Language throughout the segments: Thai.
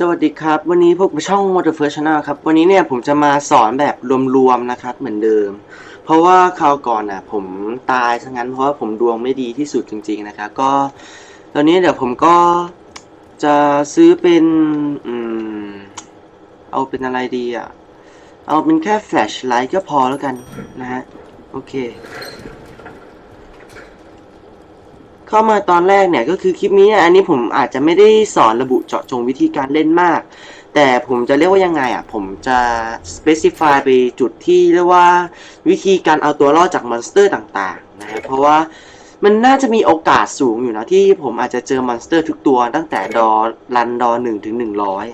สวัสดีครับ วันนี้พบกับช่อง Motor First Channel ครับ วันนี้เนี่ยผมจะมาสอนแบบรวมๆนะครับ เหมือนเดิม เพราะว่าคราวก่อนน่ะผมตายซะงั้น เพราะว่าผมดวงไม่ดีที่สุดจริง ๆ นะครับ ก็ ตอนนี้เดี๋ยวผมก็จะซื้อเป็นอืมเอาเป็นอะไรดีอะ เอาเป็นแค่แฟลชไลท์ก็พอแล้วกันนะฮะ โอเค เข้ามาตอนแรกเนี่ยก็คือคลิปนี้อันนี้ผมอาจจะไม่ได้สอนระบุเจาะจงวิธีการเล่นมาก แต่ผมจะเรียกว่ายังไงอะ ผมจะ specify ไปจุดที่เรียกว่าวิธีการเอาตัวรอดจากมอนสเตอร์ต่างๆนะฮะเพราะว่ามันน่าจะมีโอกาสสูงอยู่นะ ที่ผมอาจจะเจอมอนสเตอร์ทุกตัวตั้งแต่ดอรันดอหนึ่งถึงหนึ่งร้อย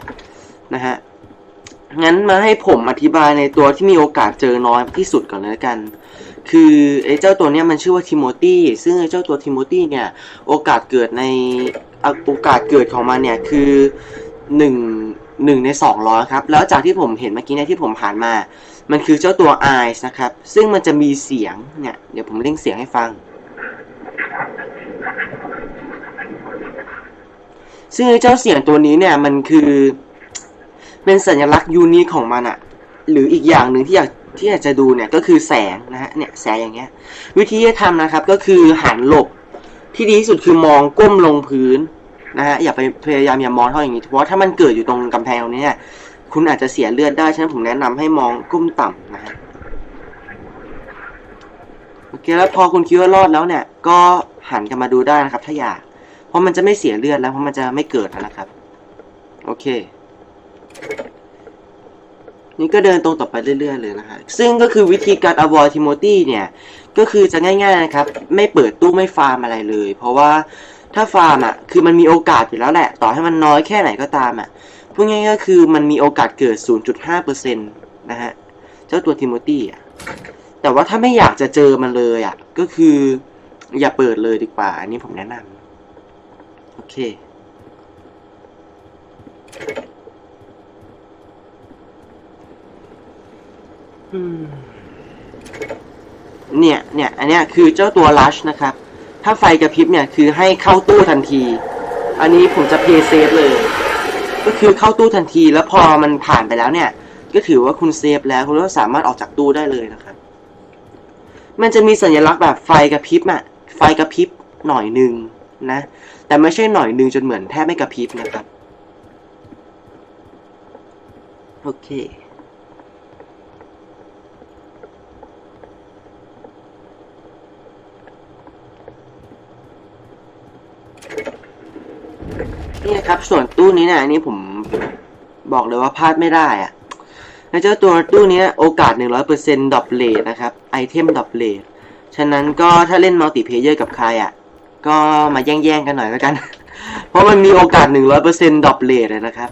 นะฮะ งั้นมาให้ผมอธิบายในตัวที่มีโอกาสเจอน้อยที่สุดก่อนเลยกัน คือไอ้เจ้าตัวเนี้ยมันชื่อว่าทิโมธีซึ่งไอ้เจ้าตัวทิโมธีเนี่ยโอกาสเกิดในโอกาสเกิดของมันเนี่ยคือหนึ่งหนึ่งในสองร้อยครับ แล้วจากที่ผมเห็นเมื่อกี้เนี่ยที่ผมผ่านมา มันคือเจ้าตัวไอซ์นะครับ ซึ่งมันจะมีเสียงเนี่ยเดี๋ยวผมเล่งเสียงให้ฟัง ซึ่งไอ้เจ้าเสียงตัวนี้เนี่ยมันคือ เป็นสัญลักษณ์ยูนิคของมันอะหรืออีกอย่างหนึ่งที่อยากที่อยากจะดูเนี่ยก็คือแสงนะฮะเนี่ยแสงอย่างเงี้ย วิธีที่ทำนะครับก็คือหันหลบที่ดีที่สุดคือมองก้มลงพื้นนะฮะอย่าไปพยายามอย่ามองเท่าอย่างนี้เพราะถ้ามันเกิดอยู่ตรงกำแพงตรงนี้เนี่ยคุณอาจจะเสียเลือดได้ฉะนั้นผมแนะนำให้มองก้มต่ำนะฮะโอเคแล้วพอคุณคิดว่ารอดแล้วเนี่ย ก็หันกลับมาดูได้นะครับ ถ้าอยากเพราะมันจะไม่เสียเลือดแล้วเพราะมันจะไม่เกิดแล้วนะครับ โอเค นี่ก็เดินตรงต่อไปเรื่อยๆเลยนะฮะซึ่งก็คือวิธีการ avoid Timothy เนี่ย ก็คือจะง่ายๆนะครับ ไม่เปิดตู้ไม่ฟาร์มอะไรเลย เพราะว่าถ้าฟาร์มอะ คือมันมีโอกาสอยู่แล้วแหละ ต่อให้มันน้อยแค่ไหนก็ตามอะ พูดง่ายๆก็คือมันมีโอกาสเกิด 0.5%นะฮะ เจ้าตัวทิโมธีอะ แต่ว่าถ้าไม่อยากจะเจอมันเลยอะ ก็คืออย่าเปิดเลยดีกว่า อันนี้ผมแนะนำโอเค เนี่ย เนี่ย อันเนี้ยคือเจ้าตัวลัชนะครับ ถ้าไฟกระพริบเนี่ยคือให้เข้าตู้ทันที อันนี้ผมจะเพย์เซฟเลย ก็คือเข้าตู้ทันที แล้วพอมันผ่านไปแล้วเนี่ย ก็ถือว่าคุณเซฟแล้วคุณก็สามารถออกจากตู้ได้เลยนะครับ มันจะมีสัญลักษณ์แบบไฟกระพริบอะไฟกระพริบหน่อยหนึ่งนะ แต่ไม่ใช่หน่อยหนึ่งจนเหมือนแทบไม่กระพริบนะครับ โอเค นี่ครับ ส่วนตู้นี้นะอันนี้ผมบอกเลยว่าพลาดไม่ได้อะแล้วเจ้าตัวตู้นี้โอกาส 100%ดรอปเลทนะครับไอเทมดรอปเลทฉะนั้นก็ถ้าเล่นมัลติเพเยอร์กับใครอะ ก็มาแย่งๆกันหน่อยแล้วกัน เพราะมันมีโอกาส 100%ดรอปเลทเลยนะครับ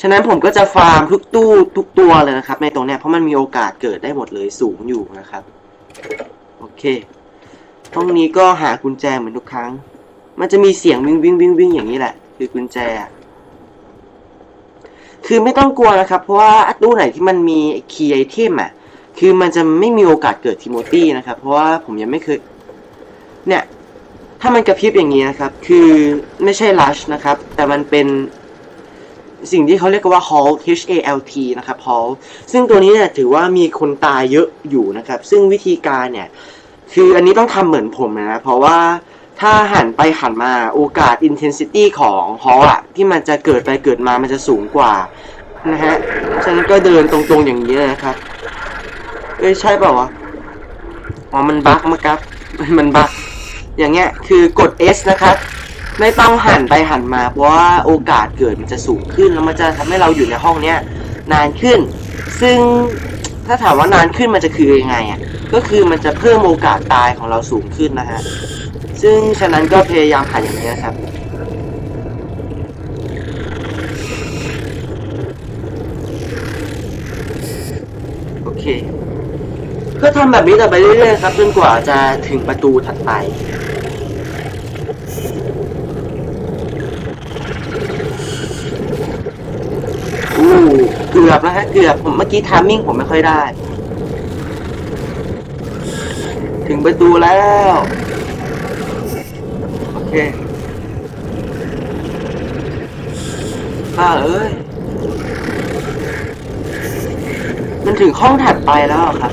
ฉะนั้นผมก็จะฟาร์มทุกตู้ทุกตัวเลยนะครับ ในตรงเนี้ยเพราะมันมีโอกาสเกิดได้หมดเลยสูงอยู่นะครับ โอเคห้องนี้ก็หากุญแจเหมือนทุกครั้ง มันจะมีเสียงวิ่งวิ่งวิ่งวิ่งอย่างนี้แหละ คือกุญแจ คือไม่ต้องกลัวนะครับ เพราะว่าตู้ไหนที่มันมีคีย์ไอเทมอะ คือมันจะไม่มีโอกาสเกิดทิโมธีนะครับ เพราะว่าผมยังไม่เคย เนี่ย ถ้ามันกระพริบอย่างนี้นะครับ คือไม่ใช่ลัชนะครับ แต่มันเป็นสิ่งที่เขาเรียกว่า halt H A L T นะครับ halt ซึ่งตัวนี้เนี่ยถือว่ามีคนตายเยอะอยู่นะครับ ซึ่งวิธีการเนี่ย คืออันนี้ต้องทำเหมือนผมนะ เพราะว่า ถ้าหันไปหันมาโอกาส intensity ของฮอลอะที่มันจะเกิดไปเกิดมามันจะสูงกว่านะฮะฉะนั้นก็เดินตรงๆอย่างนี้เลยนะครับ เอ้ยใช่เปล่าวะอ๋อมันบั๊กมั้งครับมันบั๊กอย่างเงี้ยคือกด S นะครับ ไม่ต้องหันไปหันมาเพราะว่าโอกาสเกิดมันจะสูงขึ้นแล้วมันจะทำให้เราอยู่ในห้องเนี้ยนานขึ้น ซึ่งถ้าถามว่านานขึ้นมันจะคือยังไงอะก็คือมันจะเพิ่มโอกาสตายของเราสูงขึ้นนะฮะ ซึ่งฉะนั้นก็พยายามหันอย่างนี้นะครับ โอเค ก็ทำแบบนี้ต่อไปเรื่อยๆครับจนกว่าจะถึงประตูถัดไปอู้เกือบแล้วฮะเกือบผมเมื่อกี้ทามมิ่งผมไม่ค่อยได้ ถึงประตูแล้ว ป้าเอ้ย มันถึงห้องถัดไปแล้วอครับ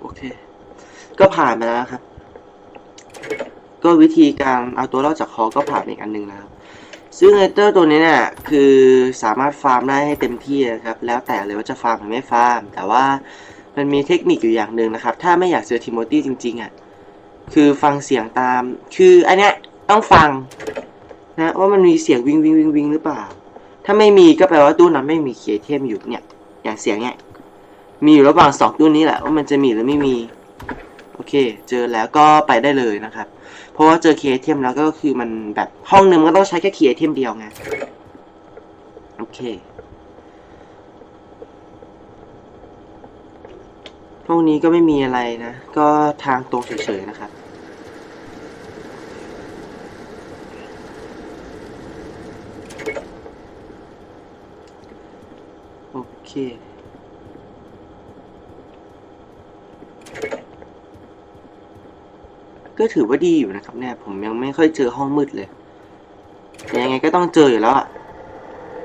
โอเค ก็ผ่านไปแล้วครับ ก็วิธีการเอาตัวรอดจากคอก็ผ่านอีกอันหนึ่งแล้วซึ่งไอเตอร์ตัวนี้เนี่ยคือสามารถฟาร์มได้ให้เต็มที่นะครับ แล้วแต่เลยว่าจะฟาร์มหรือไม่ฟาร์ม แต่ว่ามันมีเทคนิคอยู่อย่างหนึ่งนะครับ ถ้าไม่อยากเจอทิโมตี้จริงๆอะคือฟังเสียงตาม คืออันเนี้ย ต้องฟัง นะว่ามันมีเสียงวิงวิงวิงวิงหรือเปล่า ถ้าไม่มีก็แปลว่าตู้นั้นไม่มีเคียเทมอยู่เนี่ย อย่างเสียงเนี่ยมีอยู่ระหว่างสองตู้นี้แหละว่ามันจะมีหรือไม่มี โอเค เจอแล้วก็ไปได้เลยนะครับ เพราะว่าเจอเคียเทมแล้วก็คือมันแบบห้องหนึ่งก็ต้องใช้แค่เคียเทมเดียวไงโอเคห้องนี้ก็ไม่มีอะไรนะ ก็ทางตรงเฉยๆนะครับ เค ก็ถือว่าดีอยู่นะครับ เนี่ย ผมยังไม่ค่อยเจอห้องมืดเลยแต่ยังไงก็ต้องเจออยู่แล้วอะ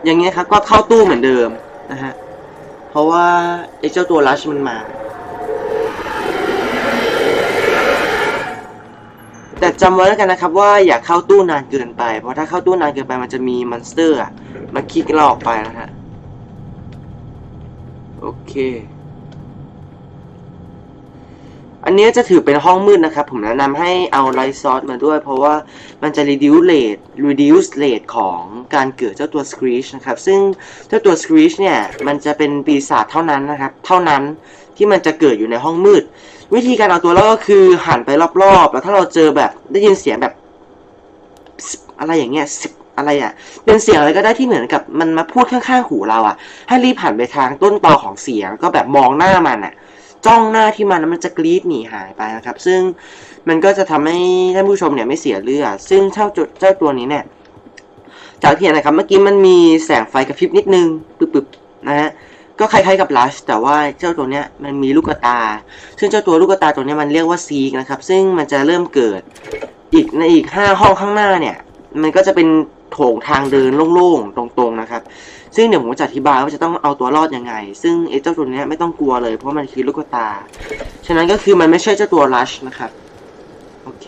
อย่างเงี้ยครับก็เข้าตู้เหมือนเดิมนะฮะ เพราะว่าไอ้เจ้าตัวลัชมันมา แต่จำไว้แล้วกันนะครับ ว่าอย่าเข้าตู้นานเกินไป เพราะถ้าเข้าตู้นานเกินไปมันจะมีมอนสเตอร์อะมาคิกเราออกไปนะฮะ โอเค อันนี้จะถือเป็นห้องมืดนะครับ ผมแนะนำให้เอาไลท์ซอสมาด้วย เพราะว่ามันจะ reduce rate reduce rate ของการเกิดเจ้าตัว screech นะครับ ซึ่งเจ้าตัว screech เนี่ย มันจะเป็นปีศาจเท่านั้นนะครับ เท่านั้นที่มันจะเกิดอยู่ในห้องมืด วิธีการเอาตัวรอดก็คือหันไปรอบๆ แล้วถ้าเราเจอแบบได้ยินเสียงแบบ อะไรอย่างเงี้ย อะไรอะ เป็นเสียงอะไรก็ได้ที่เหมือนกับมันมาพูดข้างๆหูเราอะ ให้รีบหันไปทางต้นตอของเสียงก็แบบมองหน้ามันอะ จ้องหน้าที่มันแล้วมันจะกรี๊ดหนีหายไปนะครับ ซึ่งมันก็จะทำให้ท่านผู้ชมเนี่ยไม่เสียเลือดซึ่งเจ้าเจ้าตัวนี้เนี่ยจากที่เห็นนะครับเมื่อกี้มันมีแสงไฟกระพริบนิดนึงปึ๊บๆนะฮะก็คล้ายๆกับลัชแต่ว่าเจ้าตัวเนี้ยมันมีลูกตา ซึ่งเจ้าตัวลูกตาตัวเนี้ยมันเรียกว่าซีกนะครับ ซึ่งมันจะเริ่มเกิดอีกในอีกห้าห้องข้างหน้าเนี่ย มันก็จะเป็น โถงทางเดินโล่งๆ ตรงๆนะครับ ซึ่งเดี๋ยวผมจะอธิบายว่าจะต้องเอาตัวรอดยังไง ซึ่งไอ้เจ้าตัวนี้ไม่ต้องกลัวเลยเพราะมันคือลูกตา ฉะนั้นก็คือมันไม่ใช่เจ้าตัวลัชนะครับ โอเค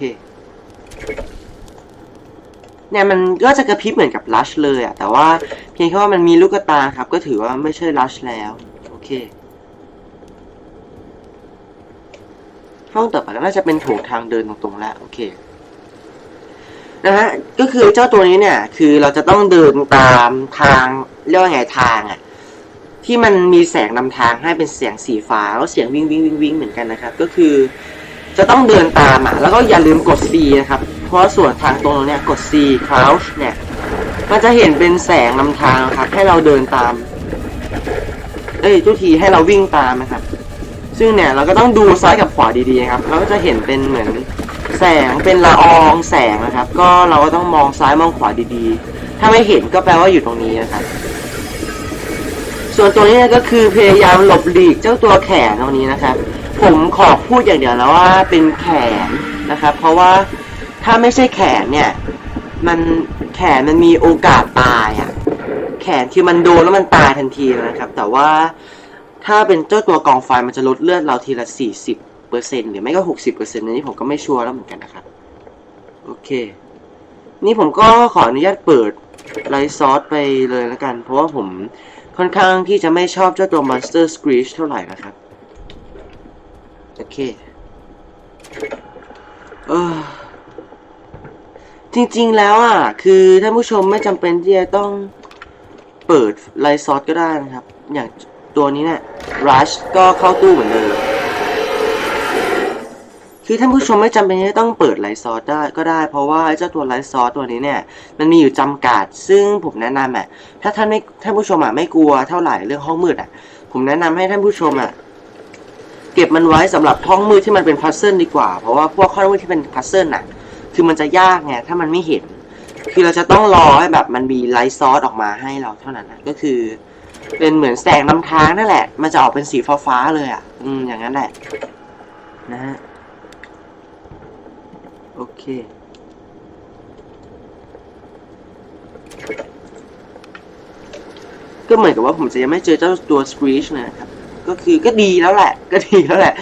เนี่ยมันก็จะกระพริบเหมือนกับลัชเลยอะแต่ว่าเพียงแค่ว่ามันมีลูกตาครับ ก็ถือว่าไม่ใช่ลัชแล้ว โอเค ห้องต่อไปก็น่าจะเป็นโถงทางเดินตรงๆแล้ว โอเค นะฮะก็คือเจ้าตัวนี้เนี่ย คือเราจะต้องเดินตามทางเรียกว่าไงทางอะที่มันมีแสงนำทางให้เป็นเสียงสีฟ้าแล้วเสียงวิ่งวิ่งวิ่งวิ่งเหมือนกันนะครับ ก็คือจะต้องเดินตามอะแล้วก็อย่าลืมกด C นะครับ เพราะส่วนทางตรงเนี้ยกด C crouch เนี่ยมันจะเห็นเป็นแสงนำทางครับให้เราเดินตาม เอ้ยทุกทีให้เราวิ่งตามนะครับ ซึ่งเนี่ยเราก็ต้องดูซ้ายกับขวาดีๆครับ เราก็จะเห็นเป็นเหมือน แสงเป็นละอองแสงนะครับ ก็เราก็ต้องมองซ้ายมองขวาดีๆ ถ้าไม่เห็นก็แปลว่าอยู่ตรงนี้นะครับ ส่วนตัวนี้ก็คือพยายามหลบหลีกเจ้าตัวแขนตรงนี้นะครับ ผมขอพูดอย่างเดียวนะว่าเป็นแขนนะครับ เพราะว่าถ้าไม่ใช่แขนเนี่ย มันแขนมันมีโอกาสตายอะ่ะแขนคือมันโดนแล้วมันตายทันทีนะครับ แต่ว่าถ้าเป็นเจ้าตัวกองไฟมันจะลดเลือดเราทีละสี่สิบ เปอร์เซ็นต์หรือไม่ก็หกสิบเปอร์เซ็นต์นี้ผมก็ไม่ชัวร์แล้วเหมือนกันนะครับ โอเค นี่ผมก็ขออนุญาตเปิดไลท์ซอสไปเลยแล้วกัน เพราะว่าผมค่อนข้างที่จะไม่ชอบเจ้าตัว Monster Screech เท่าไหร่นะครับ โอเคเออจริงๆแล้วอะ คือท่านผู้ชมไม่จำเป็นที่จะต้องเปิดไลท์ซอสก็ได้นะครับ อย่างตัวนี้เนี่ย Rush ก็เข้าตู้เหมือนเดิม คือท่านผู้ชมไม่จำเป็นที่ต้องเปิดไลท์ซอสได้ก็ได้ เพราะว่าเจ้าตัวไลท์ซอสตัวนี้เนี่ยมันมีอยู่จำกัด ซึ่งผมแนะนำอะถ้าท่านไม่ท่านผู้ชมอะไม่กลัวเท่าไหร่เรื่องห้องมืดอะ ผมแนะนำให้ท่านผู้ชมอะเก็บมันไว้สำหรับห้องมืดที่มันเป็นพัซเซิลดีกว่า เพราะว่าพวกห้องมืดที่เป็นพัซเซิลน่ะ คือมันจะยากไงถ้ามันไม่เห็น คือเราจะต้องรอให้แบบมันมีไลท์ซอสออกมาให้เราเท่านั้นนะก็คือ เป็นเหมือนแสงนำทางนั่นแหละ มันจะออกเป็นสีฟ้าๆเลยอะ อืมอย่างนั้นแหละนะฮะ โอเค ก็เหมือนกับว่าผมจะยังไม่เจอเจ้าตัวสครีชนะครับ ก็คือก็ดีแล้วแหละ ก็ดีแล้วแหละ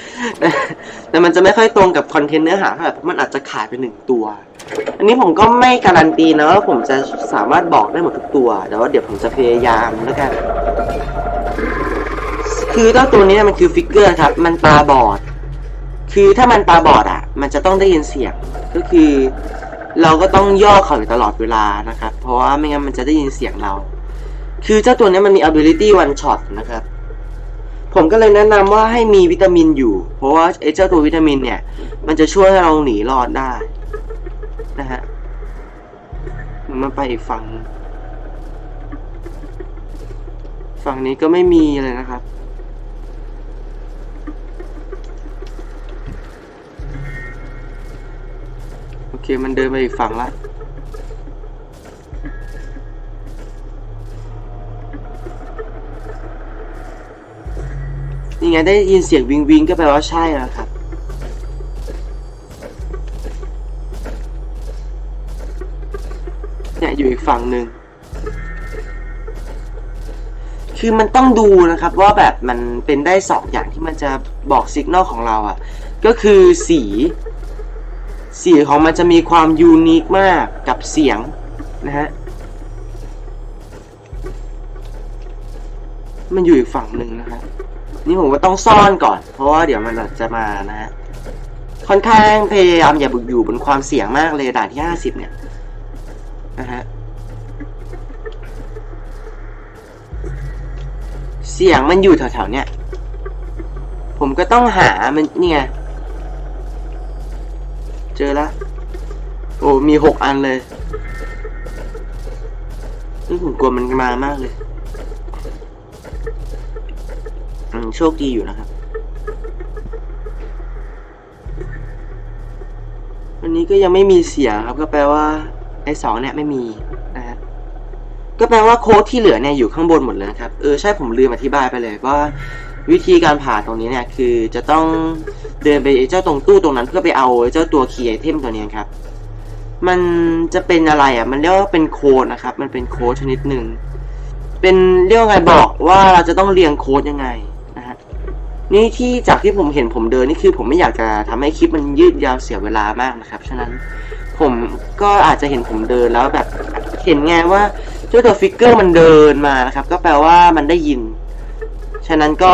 แต่มันจะไม่ค่อยตรงกับคอนเทนต์เนื้อหาเท่าไหร่มันอาจจะขาดไปหนึ่งตัว อันนี้ผมก็ไม่การันตีนะว่าผมจะสามารถบอกได้หมดทุกตัวแต่ว่าเดี๋ยวผมจะพยายามแล้วกัน คือเจ้าตัวนี้มันคือฟิกเกอร์ครับ มันตาบอด คือถ้ามันตาบอดอะ มันจะต้องได้ยินเสียง ก็คือ เราก็ต้องย่อเขาอยู่ตลอดเวลานะครับ เพราะว่าไม่งั้นมันจะได้ยินเสียงเรา คือเจ้าตัวนี้มันมี ability one shot นะครับ ผมก็เลยแนะนำว่าให้มีวิตามินอยู่ เพราะว่าไอ้เจ้าตัววิตามินเนี่ย มันจะช่วยให้เราหนีรอดได้นะฮะ มันไปอีกฝั่ง ฝั่งนี้ก็ไม่มีเลยนะครับ เคมันเดินไปอีกฝั่งละนี่ไงได้ยินเสียงวิงวิงก็แปลว่าใช่แล้วครับ เนี่ยอยู่อีกฝั่งหนึ่ง คือมันต้องดูนะครับว่าแบบมันเป็นได้สองอย่างที่มันจะบอกสัญญาณของเราอะ่ะ ก็คือสี สีของมันจะมีความยูนิคมากกับเสียงนะฮะ มันอยู่อีกฝั่งหนึ่งนะฮะ นี่ผมก็ต้องซ่อนก่อน เพราะว่าเดี๋ยวมันจะมานะฮะ ค่อนข้างพยายามอย่าบึกอยู่บนความเสี่ยงมากเลยด่านที่ห้าสิบเนี่ยนะฮะ เสียงมันอยู่แถวๆเนี่ย ผมก็ต้องหามันนี่ไง เจอล้วโอ้มีหกอันเลยนี่ผมกลัวมันมามากเลยอืมโชคดีอยู่นะครับ วันนี้ก็ยังไม่มีเสียงครับ ก็แปลว่าไอ้สองเนี่ยไม่มีนะฮะก็แปลว่าโค้ดที่เหลือเนี่ยอยู่ข้างบนหมดเลยนะครับ เออใช่ผมลืมอธิบายไปเลยว่า วิธีการผ่าตรงนี้เนี่ยคือจะต้องเดินไปเจ้าตรงตู้ตรงนั้นเพื่อไปเอาเจ้าตัวคีย์ไอเทมตัวนี้ครับ มันจะเป็นอะไรอะ มันเรียกว่าเป็นโค้ดนะครับ มันเป็นโค้ดชนิดหนึ่งเป็นเรียกว่าไงบอกว่าเราจะต้องเรียงโค้ดยังไงนะฮะนี่ที่จากที่ผมเห็นผมเดินนี่คือผมไม่อยากจะทำให้คลิปมันยืดยาวเสียเวลามากนะครับ ฉะนั้นผมก็อาจจะเห็นผมเดินแล้วแบบเห็นไงว่าเจ้าตัวฟิกเกอร์มันเดินมานะครับ ก็แปลว่ามันได้ยิน ฉะนั้นก็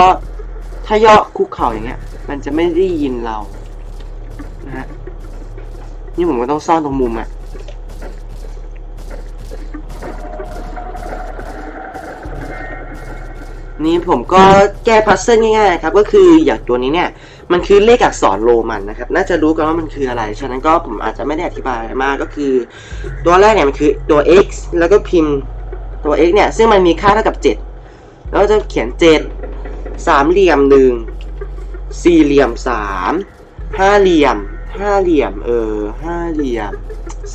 ถ้าย่อคุกเข่าอย่างเงี้ย มันจะไม่ได้ยินเรานะฮะนี่ผมก็ต้องซ่อนตรงมุมอะนี่ผมก็แก้พัซเซิลง่ายๆครับก็คืออย่างตัวนี้เนี่ย มันคือเลขอักษรโรมันนะครับ น่าจะรู้กันว่ามันคืออะไร ฉะนั้นก็ผมอาจจะไม่ได้อธิบายมากก็คือ ตัวแรกเนี่ยมันคือตัว x แล้วก็พิมพ์ตัว x เนี่ย ซึ่งมันมีค่าเท่ากับ 7 แล้วจะเขียน7สามเหลี่ยมหนึ่งสี่เหลี่ยมสามห้าเหลี่ยมห้าเหลี่ยมเออห้าเหลี่ยม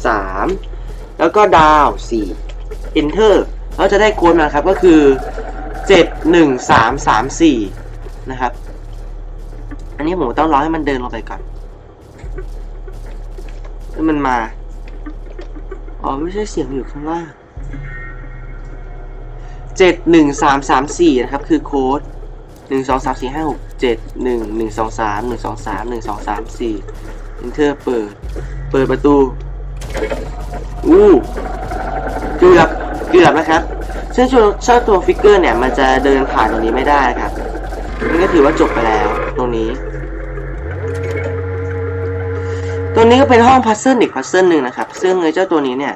สามแล้วก็ดาวสี่ enter แล้วจะได้โค้ดมาครับก็คือเจ็ดหนึ่งสามสามสี่นะครับ อันนี้ผมต้องรอให้มันเดินลงไปก่อนให้มันมา อ๋อ ไม่ใช่เสียงอยู่ข้างล่าง เจ็ดหนึ่งสามสามสี่นะครับ คือโค้ดหนึ่งสองสามสี่ห้าหกเจ็ดหนึ่งหนึ่งสองสามหนึ่งสองสามหนึ่งสองสามสี่เอนเตอร์เปิด เปิดประตู อู้เกือบเกือบนะครับซึ่งเจ้าตัวฟิกเกอร์เนี่ยมันจะเดินผ่านตรงนี้ไม่ได้ครับนี่ก็ถือว่าจบไปแล้วตรงนี้ ตัวนี้ก็เป็นห้องพัซเซิลอีกพัซเซิลหนึ่งนะครับ ซึ่งไอ้เจ้าตัวนี้เนี่ย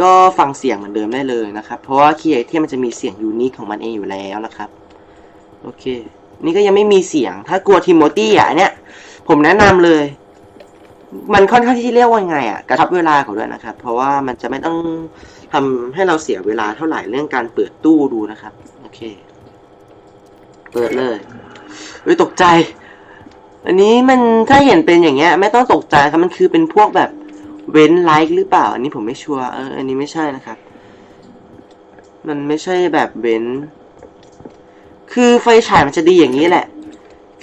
ก็ฟังเสียงเหมือนเดิมได้เลยนะครับ เพราะว่าคีย์ไอเทมมันจะมีเสียงยูนิคของมันเองอยู่แล้วนะครับ โอเค นี่ก็ยังไม่มีเสียง ถ้ากลัวทิโมตี้อะเนี่ย ผมแนะนำเลย มันค่อนข้างที่เรียกว่าไงอะ กระทับเวลาเขาด้วยนะครับ เพราะว่ามันจะไม่ต้องทำให้เราเสียเวลาเท่าไหร่เรื่องการเปิดตู้ดูนะครับ โอเค เปิดเลยเฮ้ยตกใจ อันนี้มันถ้าเห็นเป็นอย่างเงี้ย ไม่ต้องตกใจครับ มันคือเป็นพวกแบบ เว้นไลค์หรือเปล่า อันนี้ผมไม่ชัวร์เอออันนี้ไม่ใช่นะครับ มันไม่ใช่แบบเว้น คือไฟฉายมันจะดีอย่างนี้แหละ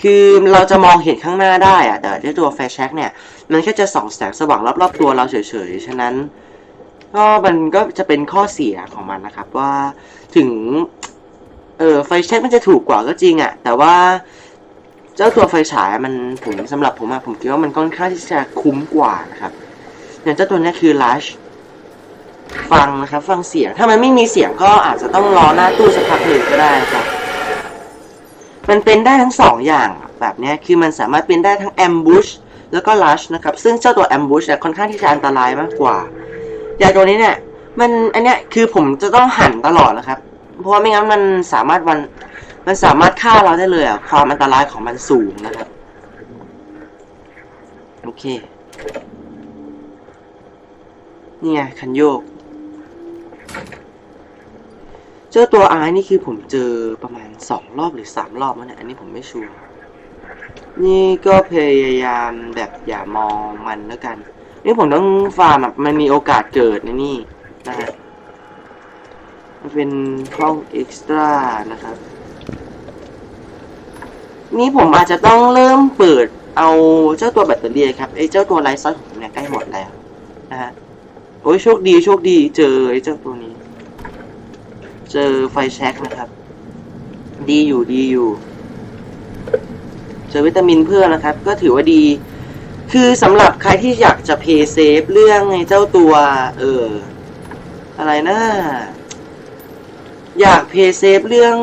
คือเราจะมองเห็นข้างหน้าได้อะแต่ด้วยตัวไฟแช็กเนี่ย มันแค่จะส่องแสงสว่างรอบๆตัวเราเฉยๆ ฉะนั้น ก็มันก็จะเป็นข้อเสียของมันนะครับว่าถึง เออไฟแช็กมันจะถูกกว่าก็จริงอะ่ะแต่ว่าเจ้าตัวไฟฉายมันผมสำหรับผมอะผมคิดว่ามันค่อนข้างที่จะคุ้มกว่านะครับ อย่างเจ้าตัวนี้คือ Lush ฟังนะครับ ฟังเสียง ถ้ามันไม่มีเสียงก็อาจจะต้องรอหน้าตู้สักพักหนึ่งก็ได้นะครับ มันเป็นได้ทั้งสองอย่างแบบนี้คือมันสามารถเป็นได้ทั้ง ambush แล้วก็ lush นะครับ ซึ่งเจ้าตัว ambush เนี่ยค่อนข้างที่จะอันตรายมากกว่าอย่างตัวนี้เนี่ย มันอันเนี้ยคือผมจะต้องหันตลอดนะครับ เพราะไม่งั้นมันสามารถวันมันสามารถฆ่าเราได้เลยอะความอันตรายของมันสูงนะครับ โอเค นี่ไงคันโยก เจ้าตัวไอ้นี่คือผมเจอประมาณสองรอบหรือสามรอบแล้วเนี่ยอันนี้ผมไม่ชัวร์นี่ก็พยายามแบบอย่ามองมันแล้วกัน นี่ผมต้องฟาร์มแบบมันมีโอกาสเกิดในนี่นะฮะมันเป็นห้องเอ็กซ์ตร้านะครับ นี่ผมอาจจะต้องเริ่มเปิดเอาเจ้าตัวแบตเตอรี่ครับไอ้เจ้าตัวไลท์ซอสของผมเนี่ยใกล้หมดแล้วนะฮะ โอ้ยโชคดีโชคดีเจอไอ้เจ้าตัวนี้ เจอไฟแช็กนะครับ ดีอยู่ดีอยู่ เจอวิตามินเพื่อนะครับ ก็ถือว่าดี คือสำหรับใครที่อยากจะเพย์เซฟเรื่องไอ้เจ้าตัว เออ อะไรนะ อยากเพย์เซฟเรื่อง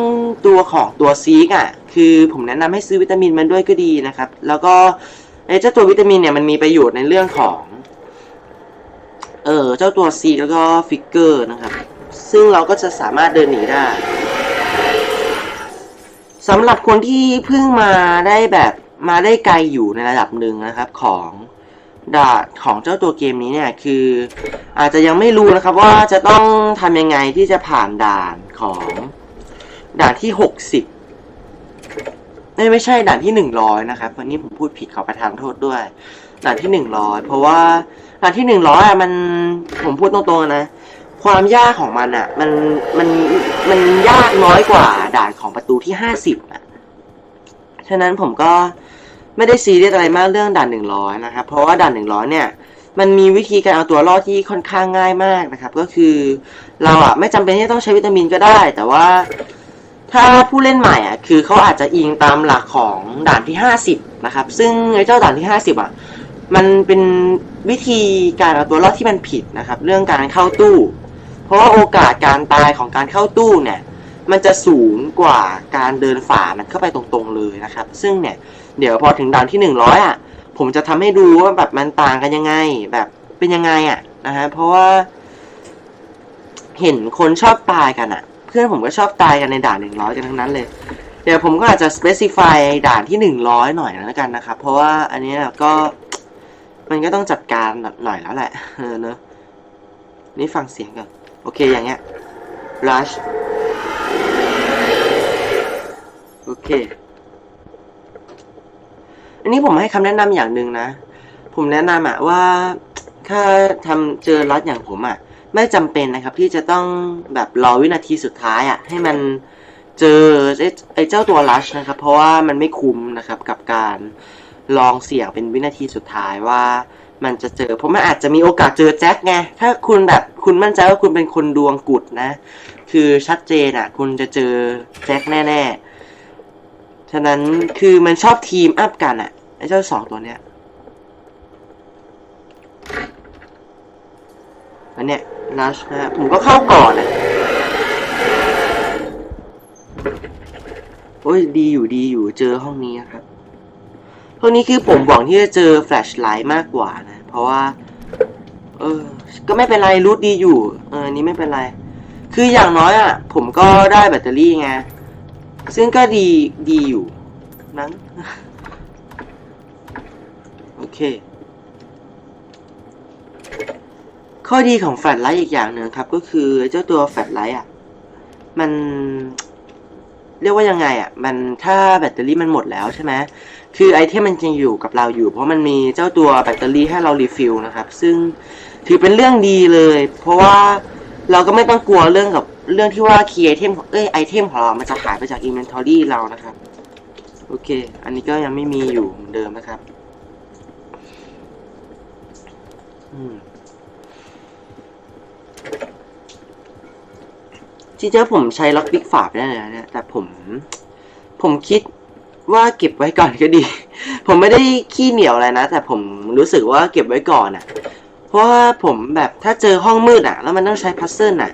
ตัวของตัวซีกอะ คือผมแนะนำให้ซื้อวิตามินมันด้วยก็ดีนะครับ แล้วก็ไอ้เจ้าตัววิตามินเนี่ยมันมีประโยชน์ในเรื่องของ เออเจ้าตัวซีแล้วก็ฟิกเกอร์นะครับ ซึ่งเราก็จะสามารถเดินหนีได้สำหรับคนที่เพิ่งมาได้แบบมาได้ไกลอยู่ในระดับหนึ่งนะครับของดาของเจ้าตัวเกมนี้เนี่ยคืออาจจะยังไม่รู้นะครับว่าจะต้องทำยังไงที่จะผ่านด่านของด่านที่หกสิบไม่ไม่ใช่ด่านที่หนึ่งร้อยนะครับ วันนี้ผมพูดผิดขอประทานโทษด้วย ด่านที่หนึ่งร้อยเพราะว่า ด่านที่หนึ่งร้อยอะมันผมพูดตรงๆนะ ความยากของมันอะ มันมันมันยากน้อยกว่าด่านของประตูที่ห้าสิบอะฉะนั้นผมก็ไม่ได้ซีเรียสอะไรมากเรื่องด่านหนึ่งร้อยนะครับเพราะว่าด่านหนึ่งร้อยเนี่ยมันมีวิธีการเอาตัวรอดที่ค่อนข้างง่ายมากนะครับ ก็คือเราอะไม่จำเป็นที่ต้องใช้วิตามินก็ได้ แต่ว่าถ้าผู้เล่นใหม่อะคือเขาอาจจะอิงตามหลักของด่านที่ห้าสิบนะครับ ซึ่งไอ้เจ้าด่านที่ห้าสิบอะ มันเป็นวิธีการเอาตัวรอดที่มันผิดนะครับ เรื่องการเข้าตู้ เพราะว่าโอกาสการตายของการเข้าตู้เนี่ย มันจะสูงกว่าการเดินฝ่ามันเข้าไปตรงๆเลยนะครับ ซึ่งเนี่ยเดี๋ยวพอถึงด่านที่หนึ่งร้อยอะผมจะทำให้ดูว่าแบบมันต่างกันยังไง แบบเป็นยังไงอะนะฮะเพราะว่า เห็นคนชอบตายกันอะ เพื่อนผมก็ชอบตายกันในด่านหนึ่งร้อยกันทั้งนั้นเลย เดี๋ยวผมก็อาจจะ specify ด่านที่หนึ่งร้อยหน่อยแล้วกันนะครับ เพราะว่าอันนี้ก็ มันก็ต้องจัดการหน่อยแล้วแหละเออเนอะนี่ฟังเสียงก่อนโอเคอย่างเงี้ย rush โอเค อันนี้ผมให้คำแนะนำอย่างหนึ่งนะ ผมแนะนำอะว่าถ้าทำเจอรัดอย่างผมอะไม่จำเป็นนะครับ ที่จะต้องแบบรอวินาทีสุดท้ายอะให้มันเจอไอ้เจ้าตัวรัชนะครับ เพราะว่ามันไม่คุ้มนะครับกับการ ลองเสี่ยงเป็นวินาทีสุดท้ายว่ามันจะเจอ เพราะมันอาจจะมีโอกาสเจอแจ็คไง ถ้าคุณแบบคุณมั่นใจว่าคุณเป็นคนดวงกุดนะ คือชัดเจนอะคุณจะเจอแจ็คแน่ๆ ฉะนั้นคือมันชอบทีมอัพกันอะไอ้เจ้าสองตัวเนี้ยอันเนี้ยลัชนะฮะผมก็เข้าก่อนอะโอ้ยดีอยู่ดีอยู่เจอห้องนี้ครับ ห้องนี้คือผมหวังที่จะเจอแฟลชไลท์มากกว่านะ เพราะว่า เออ ก็ไม่เป็นไรรูทดีอยู่เออนี้ไม่เป็นไร คืออย่างน้อยอะ ผมก็ได้แบตเตอรี่ไง ซึ่งก็ดีดีอยู่นั้นโอเค ข้อดีของแฟลชไลท์อีกอย่างหนึ่งครับ ก็คือเจ้าตัวแฟลชไลท์อะ มัน เรียกว่ายังไงอะ มันถ้าแบตเตอรี่มันหมดแล้วใช่ไหมคือไอเทมมันยังอยู่กับเราอยู่ เพราะมันมีเจ้าตัวแบตเตอรี่ให้เรารีฟิลนะครับ ซึ่งถือเป็นเรื่องดีเลย เพราะว่าเราก็ไม่ต้องกลัวเรื่องกับเรื่องที่ว่าคีย์ไอเทมเอ้ยไอเทมของเรา มันจะหายไปจากอินเวนทอรี่เรานะครับ โอเค อันนี้ก็ยังไม่มีอยู่เหมือนเดิมนะครับ อืม จริงๆผมใช้ล็อกปิกฝาไปได้เลยนะเนี่ยแต่ผม ผมคิดว่าเก็บไว้ก่อนก็ดี ผมไม่ได้ขี้เหนียวอะไรนะ แต่ผมรู้สึกว่าเก็บไว้ก่อนอะ เพราะว่าผมแบบถ้าเจอห้องมืดอะ แล้วมันต้องใช้พัซเซิลอะ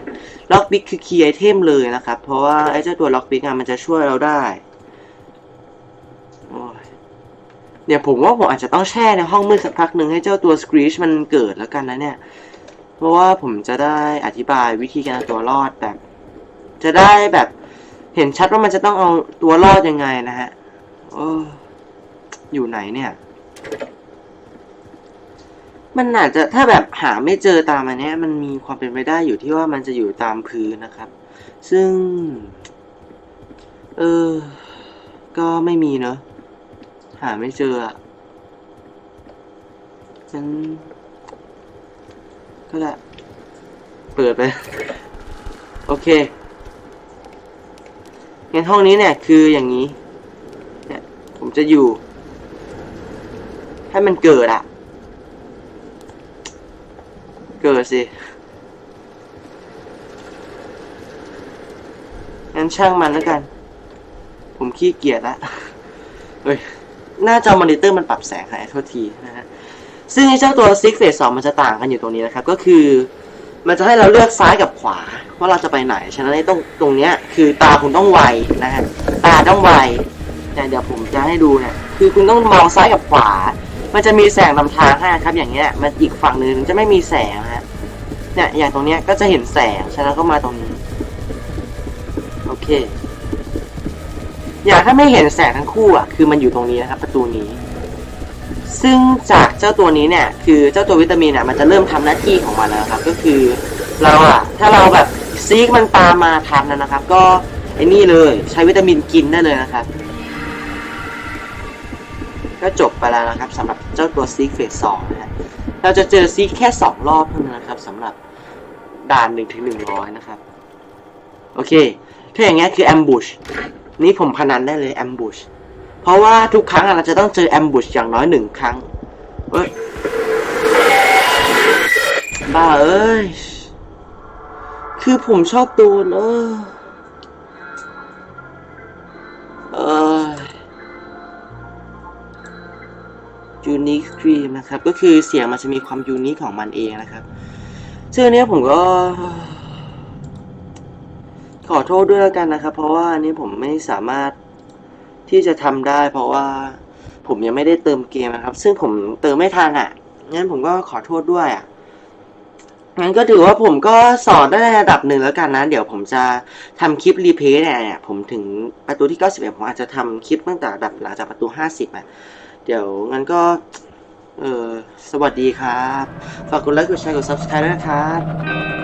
ล็อกปิกคือคีย์ไอเทมเลยนะครับ เพราะว่าไอ้เจ้าตัวล็อกปิกอะมันจะช่วยเราได้เดี๋ยผมว่าผมอาจจะต้องแช่ในห้องมืดสักพักหนึ่งให้เจ้าตัวสครีชมันเกิดแล้วกันนะเนี่ย เพราะว่าผมจะได้อธิบายวิธีการตัวรอดแบบ จะได้แบบเห็นชัดว่ามันจะต้องเอาตัวรอดยังไงนะฮะโอ้อยู่ไหนเนี่ย มันอาจจะถ้าแบบหาไม่เจอตามอันนี้มันมีความเป็นไปได้อยู่ที่ว่ามันจะอยู่ตามพื้นนะครับ ซึ่ง เออ ก็ไม่มีเนอะหาไม่เจออะฉันก็ได้เปิดไป โอเค งั้นห้องนี้เนี่ยคืออย่างนี้เนี่ยผมจะอยู่ ให้มันเกิดอะเกิดสิงั้นช่างมันแล้วกัน ผมขี้เกียจละเฮ้ยหน้าจอมอนิเตอร์มันปรับแสงห้โทษทีนะฮะ ซึ่งไอ้เจ้าตัว Six Phase 2มันจะต่างกันอยู่ตรงนี้นะครับ ก็คือ มันจะให้เราเลือกซ้ายกับ ขวาว่าเราจะไปไหน ฉะนั้นไอ้ตรงตรงเนี้ยคือตาคุณต้องไวนะฮะตาต้องไวเนี่ยเดี๋ยวผมจะให้ดูเนี่ยคือคุณต้องมองซ้ายกับขวา มันจะมีแสงนำทางให้นะครับอย่างเงี้ยมันอีกฝั่งหนึ่งจะไม่มีแสงนะฮะเนี่ยอย่างตรงเนี้ยก็จะเห็นแสงฉะนั้นก็มาตรงนี้โอเค อย่างถ้าไม่เห็นแสงทั้งคู่อะคือมันอยู่ตรงนี้นะครับ ประตูนี้ ซึ่งจากเจ้าตัวนี้เนี่ย คือเจ้าตัววิตามินอะมันจะเริ่มทำหน้าที่ของมันแล้วครับ ก็คือ เราอะถ้าเราแบบซีกมันตามมาทันนะครับ ก็ไอ้นี่เลยใช้วิตามินกินได้เลยนะครับ ก็จบไปแล้วนะครับสำหรับเจ้าตัวซีกเฟสสองนะฮะเราจะเจอซีกแค่สองรอบเท่านั้นนะครับสำหรับด่านหนึ่งถึงหนึ่งร้อยนะครับ โอเค ถ้าอย่างเงี้ยคือแอมบูชนี่ผมพนันได้เลยแอมบูชเพราะว่าทุกครั้งเราจะต้องเจอแอมบูชอย่างน้อยหนึ่งครั้งเอ้ยบ้าเอ้ย คือผมชอบตูน เออ เออยูนิคครีมนะครับ ก็คือเสียงมันจะมีความยูนิคของมันเองนะครับซึ่งอันเนี้ยผมก็ ขอโทษด้วยแล้วกันนะครับ เพราะว่าอันนี้ผมไม่สามารถที่จะทำได้ เพราะว่าผมยังไม่ได้เติมเกมนะครับ ซึ่งผมเติมไม่ทันอะงั้นผมก็ขอโทษด้วยอะ งั้นก็ถือว่าผมก็สอนได้ในระดับหนึ่งแล้วกันนะ เดี๋ยวผมจะทำคลิปรีเพย์เนี่ยผมถึงประตูที่ 91 ผมอาจจะทำคลิปตั้งแต่แบบหลังจากประตู 50อะเดี๋ยวงั้นก็ เออสวัสดีครับ ฝากกดไลค์กดแชร์กด subscribe ด้วยนะครับ